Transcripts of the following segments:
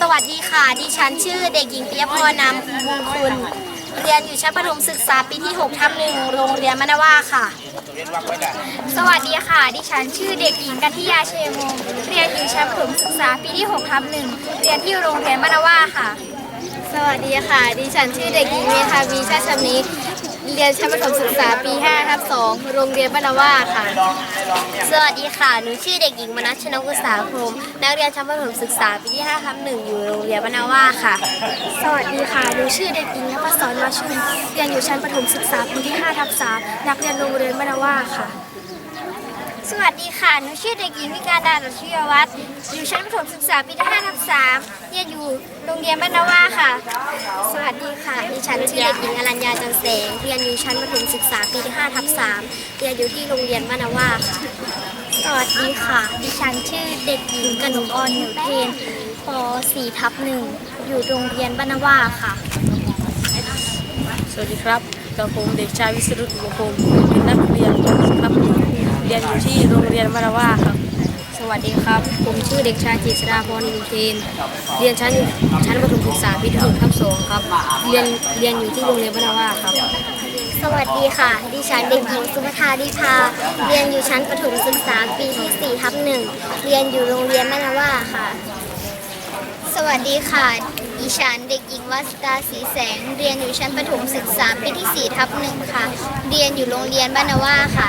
สวัสดีค่ะ ดิฉันชื่อเด็กหญิงปิยพรนามมงคุณ เรียนอยู่ชั้นประถมศึกษาปีที่6ทับหนึ่งโรงเรียนมนาวาค่ะ สวัสดีค่ะ ดิฉันชื่อเด็กหญิงกัทยาเชยมงเรียนอยู่ชั้นประถมศึกษาปีที่6ทับหนึ่งเรียนที่โรงเรียนบ้านาว่าค่ะ สวัสดีค่ะ ดิฉันชื่อเด็กหญิงเมธาวีชาชำนิ เรียนชั้นประถมศึกษาปี5ทับ2โรงเรียนบ้านนาวาค่ะ สวัสดีค่ะ หนูชื่อเด็กหญิงมนัชชนกุษาพรมนักเรียนชั้นประถมศึกษาปีที่5ทับ1อยู่โรงเรียนบ้านนาวาค่ะ สวัสดีค่ะ หนูชื่อเด็กหญิงนภศรมาชุมเรียนอยู่ชั้นประถมศึกษาปีที่5ทับ3นักเรียนโรงเรียนบ้านนาว่าค่ะ สวัสดีค่ะ หนูชื่อเด็กหญิงวิการดาดัชยวัฒน์อยู่ชั้นประถมศึกษาปีที่5ทับ3เรียนอยู่โรงเรียนบ้านนาว่าค่ะ ส ฉันชื่อเด็กหญิงอรัญญาจันแสงเรียนอยู่ชั้นประถมศึกษาปีที่5ทับ3เรียนอยู่ที่โรงเรียนบ้านนาวาค่ะสวัสดีค่ะ ดิฉันชื่อเด็กหญิงกนกออนหนูเทนป .4 ทับหนึ่งอยู่โรงเรียนบ้านนาว่าค่ะ สวัสดีครับกับผมเด็กชายวิสรุตบุพงศ์เป็นนักเรียนครับเรียนอยู่ที่โรงเรียนมาราวา วัสดีครับ ผมชื่อเด็กชายจิตราพรบุญเทนเรียนชั้นชั้นประถมศึกษาปีที่6ทับ2ครับ เรียนเรียนอยู่ที่โรงเรียนบ้านนาวาครับ สวัสดีค่ะ ดิฉันเด็กหญิงสุภธาดิพาเรียนอยู่ชั้นประถมศึกษาปีที่4ทับหนึ่งเรียนอยู่โรงเรียนแม่นาว่าค่ะ สวัสดีค่ะดิฉันเด็กหญิงวัสดาศรีแสง เรียนอยู่ชั้นประถมศึกษาปีที่4ทับหนึ่งค่ะ เรียนอยู่โรงเรียนบ้านนาว่าค่ะ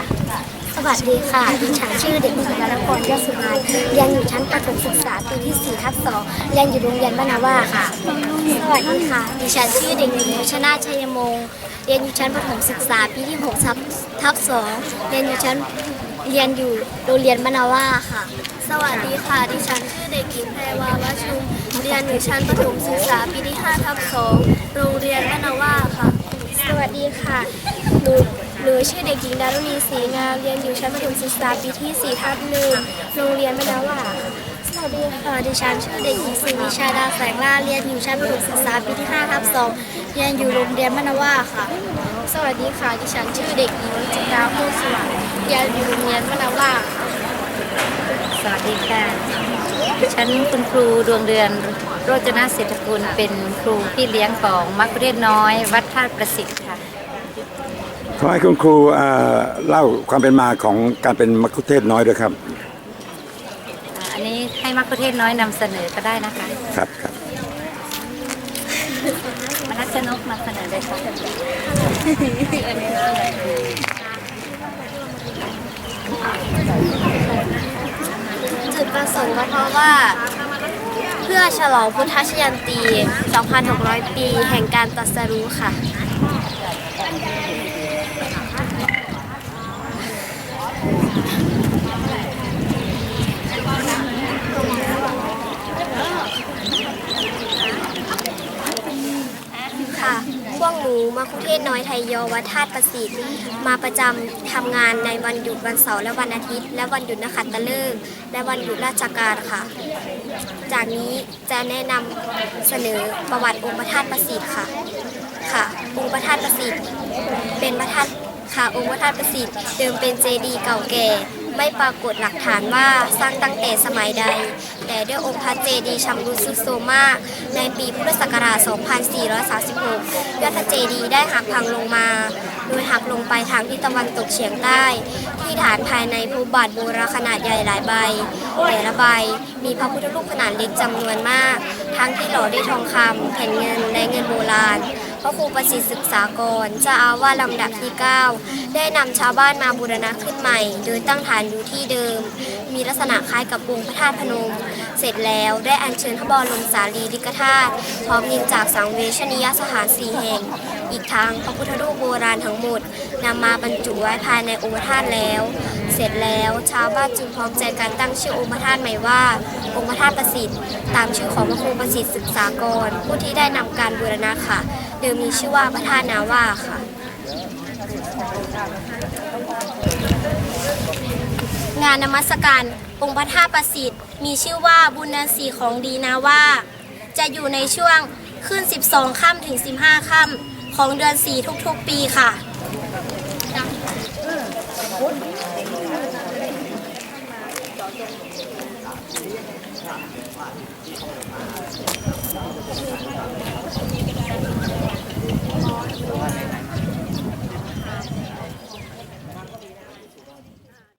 วัสดีค่ะ ดิฉันชื่อเด็กหญิงวรพรยศสุภาเรียนอยู่ชั้นประถมศึกษาปีที่ 4 ทับ 2 เรียนอยู่โรงเรียนบ้านนาว่าค่ะ สวัสดีค่ะ ดิฉันชื่อเด็กหญิงชนาชัยมงคลเรียนอยู่ชั้นประถมศึกษาปีที่6ทับทับ 2 เรียนอยู่ชั้นเรียนอยู่โรงเรียนบ้านนาว่าค่ะ สวัสดีค่ะ ดิฉันชื่อเด็กหญิงแพรวาวชุมเรียนอยู่ชั้นประถมศึกษาปีที่5ทับ 2 โรงเรียนบ้านนาว่าค่ะ สวัสดีค่ะหนู หนูชื่อเด็กหญิงดารุณีศรีงามเรียนอยู่ชั้นประถมศึกษาปีที่ 4 ทับหนึ่งโรงเรียนบ้านาว่าสวัสดีค่ะดิฉันชื่อเด็กหญิงศรีวิชาดาแสงล่าเรียนอยู่ชั้นประถมศึกษาปีที่5ทับ2เรียนอยู่โรงเรียนบ้านาว่าค่ะ สวัสดีค่ะดิฉันชื่อเด็กหญิงจิตาโพธิ์สวัสดิ์เรียนอยู่โรงเรียนบ้านาวาสวัสดีค่ะฉันคุณครูดวงเดือนโรจนเศรษฐกุลเป็นครูพี่เลี้ยงของมักคุเทศน้อย วัดธาตุประสิทธิ์ ขอให้คุณครูเอ่อเล่าความเป็นมาของการเป็นมัคคุเทศน้อยด้วยครับอ่าอันนี้ให้มักคุเทศน้อยนำเสนอก็ได้นะคะ ครับครับมนัชนกนำเสนอเลยค่ะจุดประสงค์ก็เพราะว่าเพื่อฉลองพุทธชยันตี 2,600 ปี แห่งการตรัสรู้ค่ะค่ะ พวกหนูมาคุเทศน้อยไทยยอวัดธาตุประสิทธิ์มาประจำทำงานในวันหยุดวันเสาร์และวันอาทิตย์ และวันหยุดนักขัตฤกษ์และวันหยุดราชการค่ะ จากนี้จะแนะนำเสนอประวัติองค์พระธาตุประสิทธิ์ค่ะค่ะ องค์พระธาตุประสิทธิ์ เป็นพระธาตุค่ะองค์พระธาตุประสิทธิ์เดิมเป็นเจดีย์เก่าแก่ ไม่ปรากฏหลักฐานว่าสร้างตั้งแต่สมัยใด แต่ด้วยองค์พระเจดีย์ชำรุดทรุดโทรมมาก ในปีพุทธศักราช 2436 ยอดพระเจดีย์ได้หักพังลงมา โดยหักลงไปทางทิศตะวันตกเฉียงใต้ ที่ฐานภายในพบบาทโบราณขนาดใหญ่หลายใบ แต่ละใบมีพระพุทธรูปขนาดเล็กจำนวนมาก ทั้งที่หล่อด้วยทองคำแผ่นเงินและเงินโบราณ พระครูประสิทธิ์ศึกษากรเจ้าอาวาสลำดับที่ 9 ได้นำชาวบ้านมาบูรณะขึ้นใหม่ โดยตั้งฐานอยู่ที่เดิม มีลักษณะคล้ายกับองค์พระธาตุพนม เสร็จแล้วได้อัญเชิญพระบรมสารีริกธาตุพร้อมยินจากสังเวชนียสถานสี่แห่ง อีกทั้งพระพุทธรูปโบราณทั้งหมดนำมาบรรจุไว้ภายในองค์พระธาตุแล้ว เสร็จแล้วชาวบ้านจึงพร้อมใจกันตั้งชื่อองค์พระธาตุใหม่ว่า องค์พระธาตุประสิทธิ์ ตามชื่อของพระครูประสิทธิ์ศึกษากร ผู้ที่ได้นำการบูรณะค่ะ เดิมมีชื่อว่าพระธาตุนาว่าค่ะงานนมัสการองค์พระธาตุประสิทธิ์ มีชื่อว่าบุญนาสีของดีนาว่า จะอยู่ในช่วงขึ้น 12 ค่ำถึง 15 ค่ำ ของเดือนสี่ทุกๆปีค่ะ